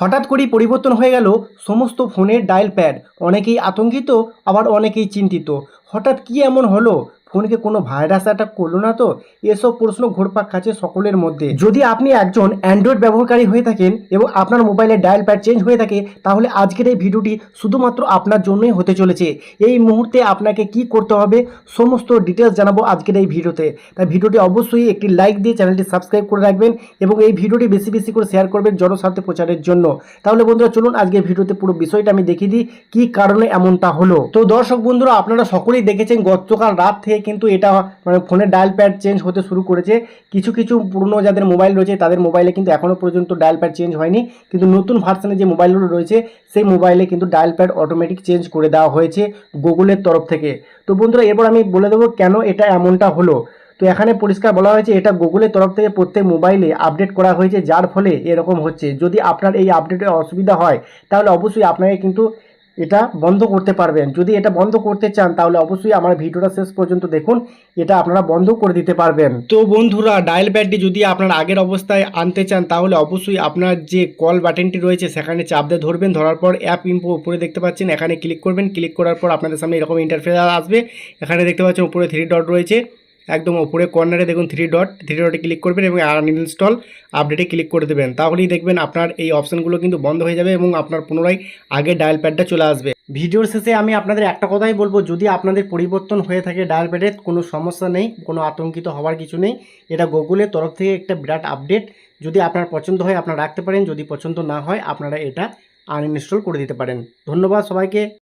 হঠাৎ করেই পরিবর্তন হয়ে গেল সমস্ত ফোনের ডায়াল প্যাড। অনেকেই আতঙ্কিত আবার অনেকেই চিন্তিত। হঠাৎ কি এমন হলো? ফোনকে কোনো ভাইরাস অ্যাটাক করল না তো? এসব প্রশ্ন ঘোরপাক খাচ্ছে সকলের মধ্যে। যদি আপনি একজন অ্যান্ড্রয়েড ব্যবহারকারী হয়ে থাকেন এবং আপনার মোবাইলে ডায়াল প্যাড চেঞ্জ হয়ে থাকে, তাহলে আজকের এই ভিডিওটি শুধুমাত্র আপনার জন্যই হতে চলেছে। এই মুহূর্তে আপনাকে কি করতে হবে, সমস্ত ডিটেলস জানাব আজকের এই ভিডিওতে। তাই ভিডিওটি অবশ্যই একটি লাইক দিয়ে চ্যানেলটি সাবস্ক্রাইব করে রাখবেন এবং এই ভিডিওটি বেশি বেশি করে শেয়ার করবেন জনস্বার্থে প্রচারের জন্য। তাহলে বন্ধুরা, চলুন আজকে ভিডিওতে পুরো বিষয়টা আমি দেখিয়ে দিই, কী কারণে এমনটা হলো? তো দর্শক বন্ধুরা, আপনারা সকলেই দেখেছেন গতকাল রাত থেকে কিন্তু এটা মানে ফোনের ডায়াল প্যাড চেঞ্জ হতে শুরু করেছে। কিছু কিছু পুরনো যাদের মোবাইল রয়েছে, তাদের মোবাইলে কিন্তু এখনও পর্যন্ত ডায়াল প্যাড চেঞ্জ হয়নি। কিন্তু নতুন ভার্সনে যে মোবাইলগুলো রয়েছে, সেই মোবাইলে কিন্তু ডায়াল প্যাড অটোমেটিক চেঞ্জ করে দেওয়া হয়েছে গুগলের তরফ থেকে। তো বন্ধুরা, এরপর আমি বলে দেবো কেন এটা এমনটা হলো। তো এখানে পরিষ্কার বলা হয়েছে, এটা গুগলের তরফ থেকে প্রত্যেক মোবাইলে আপডেট করা হয়েছে, যার ফলে এরকম হচ্ছে। যদি আপনার এই আপডেটে অসুবিধা হয়, তাহলে অবশ্যই আপনাকে কিন্তু এটা বন্ধ করতে পারবেন। যদি এটা বন্ধ করতে চান, তাহলে অবশ্যই আমার ভিডিওটা শেষ পর্যন্ত দেখুন। এটা আপনারা বন্ধ করে দিতে পারবেন। তো বন্ধুরা ডায়াল প্যাডটি যদি আপনার আগের অবস্থায় আনতে চান, তাহলে অবশ্যই আপনার যে কল বাটনটি রয়েছে, সেখানে চাপ দিয়ে ধরবেন। ধরার পর অ্যাপ ইম্পো উপরে দেখতে পাচ্ছেন, এখানে ক্লিক করবেন। ক্লিক করার পর আপনাদের সামনে এরকম ইন্টারফেস আসবে। এখানে দেখতে পাচ্ছেন উপরে থ্রি ডট রয়েছে। একদম উপরে কর্নারে দেখুন থ্রি ডট থ্রি ডটে ক্লিক করবেন এবং আনইনস্টল আপডেটে ক্লিক করে দেবেন। তাহলেই দেখবেন আপনার এই অপশানগুলো কিন্তু বন্ধ হয়ে যাবে এবং আপনার পুনরায় আগে ডায়াল প্যাডটা চলে আসবে। ভিডিওর শেষে আমি আপনাদের একটা কথাই বলব, যদি আপনাদের পরিবর্তন হয়ে থাকে ডায়াল প্যাডের কোনো সমস্যা নেই, কোনো আতঙ্কিত হওয়ার কিছু নেই। এটা গুগলের তরফ থেকে একটা বিরাট আপডেট যদি আপনার পছন্দ হয়, আপনারা রাখতে পারেন। যদি পছন্দ না হয়, আপনারা এটা আনইনস্টল করে দিতে পারেন। ধন্যবাদ সবাইকে।